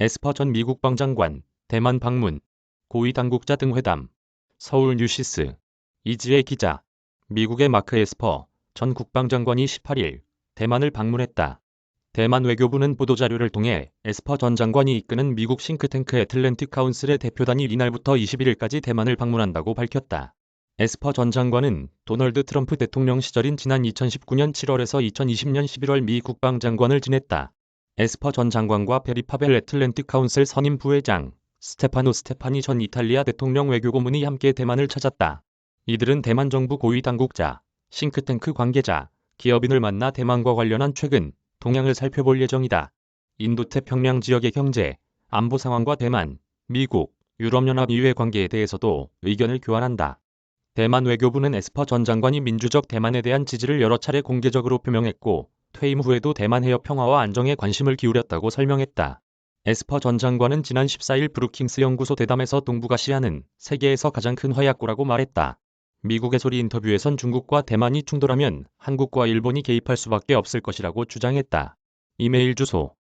에스퍼 전 미국 방장관, 대만 방문, 고위 당국자 등 회담, 서울 뉴시스, 이지혜 기자, 미국의 마크 에스퍼 전 국방장관이 18일 대만을 방문했다. 대만 외교부는 보도자료를 통해 에스퍼 전 장관이 이끄는 미국 싱크탱크 애틀랜틱 카운슬의 대표단이 이날부터 21일까지 대만을 방문한다고 밝혔다. 에스퍼 전 장관은 도널드 트럼프 대통령 시절인 지난 2019년 7월에서 2020년 11월 미 국방장관을 지냈다. 에스퍼 전 장관과 베리파벨 애틀랜틱 카운슬 선임 부회장 스테파노 스테파니 전 이탈리아 대통령 외교고문이 함께 대만을 찾았다. 이들은 대만 정부 고위 당국자, 싱크탱크 관계자, 기업인을 만나 대만과 관련한 최근 동향을 살펴볼 예정이다. 인도태평양 지역의 경제, 안보 상황과 대만, 미국, 유럽연합 이외 관계에 대해서도 의견을 교환한다. 대만 외교부는 에스퍼 전 장관이 민주적 대만에 대한 지지를 여러 차례 공개적으로 표명했고 퇴임 후에도 대만 해협 평화와 안정에 관심을 기울였다고 설명했다. 에스퍼 전 장관은 지난 14일 브루킹스 연구소 대담에서 동북아시아는 세계에서 가장 큰 화약고라고 말했다. 미국의 소리 인터뷰에선 중국과 대만이 충돌하면 한국과 일본이 개입할 수밖에 없을 것이라고 주장했다. 이메일 주소